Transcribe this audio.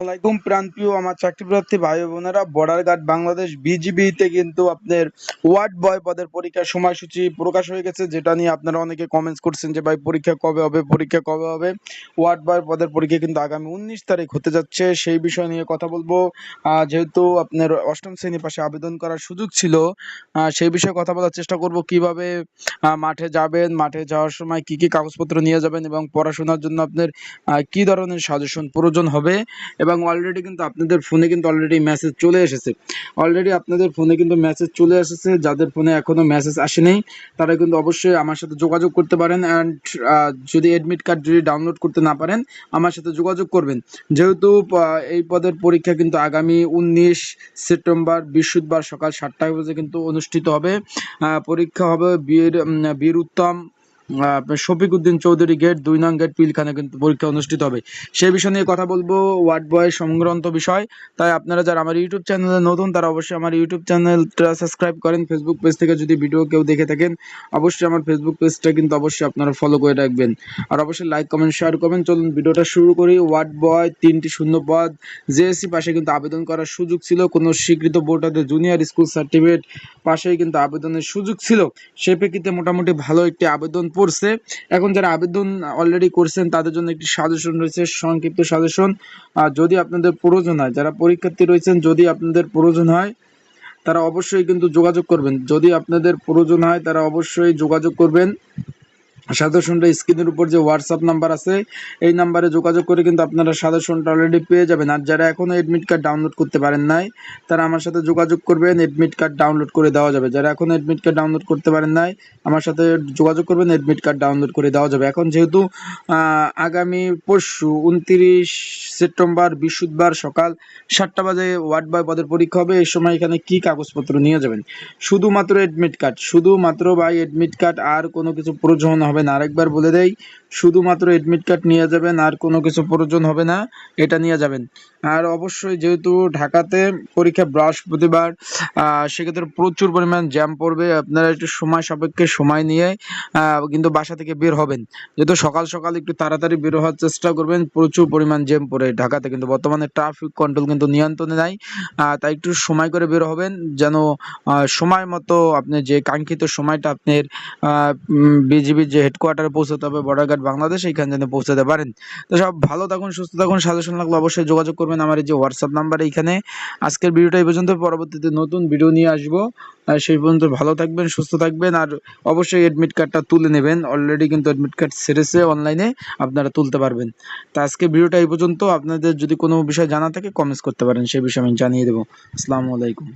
আসসালামাইকুম প্রাণপ্রিয় আমার চাকরিপ্রার্থী ভাই বোনেরা বর্ডার গার্ড বাংলাদেশ বিজিবিতে কিন্তু আপনার ওয়ার্ড বয় পদের পরীক্ষার সময়সূচি প্রকাশ হয়ে গেছে, যেটা নিয়ে আপনারা অনেকে কমেন্টস করছেন যে, ভাই, পরীক্ষা কবে হবে, পরীক্ষা কবে হবে? ওয়ার্ড বয় পদের পরীক্ষা কিন্তু আগামী উনিশ তারিখ হতে যাচ্ছে, সেই বিষয় নিয়ে কথা বলব। যেহেতু আপনার অষ্টম শ্রেণি পাশে আবেদন করার সুযোগ ছিল সেই বিষয়ে কথা বলার চেষ্টা করব, কীভাবে মাঠে যাবেন, মাঠে যাওয়ার সময় কি কি কাগজপত্র নিয়ে যাবেন এবং পড়াশোনার জন্য আপনার কি ধরনের সাজেশন প্রয়োজন হবে? এবং অলরেডি কিন্তু আপনাদের ফোনে কিন্তু অলরেডি মেসেজ চলে এসেছে। অলরেডি আপনাদের ফোনে কিন্তু মেসেজ চলে এসেছে, যাদের ফোনে এখনও মেসেজ আসেনি, তারা কিন্তু অবশ্যই আমার সাথে যোগাযোগ করতে পারেন অ্যান্ড যদি অ্যাডমিট কার্ড যদি ডাউনলোড করতে না পারেন, আমার সাথে যোগাযোগ করবেন। যেহেতু এই পদের পরীক্ষা কিন্তু আগামী উনিশ সেপ্টেম্বর, বৃহস্পতিবার সকাল সাতটায় বাজে কিন্তু অনুষ্ঠিত হবে। পরীক্ষা হবে বীর বীর উত্তম শফিক উদ্দিন চৌধুরী গেট, দুই নং গেট, পিলখানে কিন্তু পরীক্ষা অনুষ্ঠিত হবে। সেই বিষয় নিয়ে কথা বলব, ওয়ার্ড বয় সংক্রান্ত বিষয়। তাই আপনারা যারা আমার ইউটিউব চ্যানেলে নতুন, তারা অবশ্যই আমার ইউটিউব চ্যানেলটা সাবস্ক্রাইব করেন। ফেসবুক পেজ থেকে যদি ভিডিও কেউ দেখে থাকেন, অবশ্যই আমার ফেসবুক পেজটা কিন্তু অবশ্যই আপনারা ফলো করে রাখবেন। আর অবশ্যই লাইক কমেন্ট শেয়ার করবেন। চলুন ভিডিওটা শুরু করি। ওয়ার্ড বয় তিনটি শূন্য পদ। জেএসসি পাশে কিন্তু আবেদন করার সুযোগ ছিল। কোনো স্বীকৃত বোর্ড হাতে জুনিয়র স্কুল সার্টিফিকেট পাশেই কিন্তু আবেদনের সুযোগ ছিল। সে প্রেক্ষিতে মোটামুটি ভালো একটি আবেদন পড়ছে। এখন যারা আবেদন অলরেডি করছেন, তাদের জন্য একটি সাজেশন রয়েছে, সংক্ষিপ্ত সাজেশন আর যদি আপনাদের প্রয়োজন হয়, যারা পরীক্ষার্থী রয়েছেন, যদি আপনাদের প্রয়োজন হয়, তারা অবশ্যই কিন্তু যোগাযোগ করবেন। যদি আপনাদের প্রয়োজন হয়, তারা অবশ্যই যোগাযোগ করবেন। সাজেশনটা স্ক্রিনের উপর যে হোয়াটসঅ্যাপ নাম্বার আছে, এই নাম্বারে যোগাযোগ করে কিন্তু আপনারা সাজেশনটা অলরেডি পেয়ে যাবেন। আর যারা এখনও এডমিট কার্ড ডাউনলোড করতে পারেন নাই, তারা আমার সাথে যোগাযোগ করবেন এডমিট কার্ড ডাউনলোড করে দেওয়া যাবে। যারা এখনও অ্যাডমিট কার্ড ডাউনলোড করতে পারেন নাই, আমার সাথে যোগাযোগ করবেন এডমিট কার্ড ডাউনলোড করে দেওয়া যাবে। এখন যেহেতু আগামী পরশু উনত্রিশ সেপ্টেম্বর, বৃহস্পতিবার সকাল সাতটা বাজে ওয়ার্ড বয় পদের পরীক্ষা হবে। এই সময় এখানে কি কাগজপত্র নিয়ে যাবেন? শুধুমাত্র অ্যাডমিট কার্ড শুধুমাত্র বাই এডমিট কার্ড আর কোনো কিছু প্রয়োজন হবে না আরেকবার বলে দেই শুধুমাত্র এডমিট কার্ড নিয়ে যাবেন আর কোনো কিছু প্রয়োজন হবে না, এটা নিয়ে যাবেন। আর অবশ্যই যেহেতু ঢাকাতে পরীক্ষা বৃহস্পতিবার সেক্ষেত্রে প্রচুর পরিমাণ জ্যাম পড়বে, আপনারা একটু সময় সাপেক্ষে সময় নিয়ে কিন্তু বাসা থেকে বের হবেন। যেহেতু সকাল সকাল একটু তাড়াতাড়ি বের হওয়ার চেষ্টা করবেন, প্রচুর পরিমাণ জ্যাম পড়ে ঢাকাতে, কিন্তু বর্তমানে ট্রাফিক কন্ট্রোল কিন্তু নিয়ন্ত্রণে নাই। তাই একটু সময় করে বের হবেন, যেন সময় মতো আপনি যে কাঙ্ক্ষিত সময়টা আপনার বিজিবির যে হেডকোয়ার্টারে পৌঁছাতে হবে, বর্ডার গার্ড বাংলাদেশ এইখানে যেন পৌঁছাতে পারেন। তো সব ভালো থাকুন, সুস্থ থাকুন, সাজেশন লাগলে অবশ্যই যোগাযোগ করবেন আমার এই যে হোয়াটসঅ্যাপ নাম্বার এইখানে। আজকের ভিডিওটা এই পর্যন্ত, পরবর্তীতে নতুন ভিডিও নিয়ে আসব। সেই পর্যন্ত ভালো থাকবেন, সুস্থ থাকবেন, আর অবশ্যই এডমিট কার্ডটা তুলে নেবেন। অলরেডি কিন্তু অ্যাডমিট কার্ড সেরেছে অনলাইনে আপনারা তুলতে পারবেন। তা আজকে ভিডিওটা এই পর্যন্ত, আপনাদের যদি কোনো বিষয় জানা থাকে কমেন্টস করতে পারেন, সেই বিষয়ে আমি জানিয়ে দেবো। আসসালামু আলাইকুম।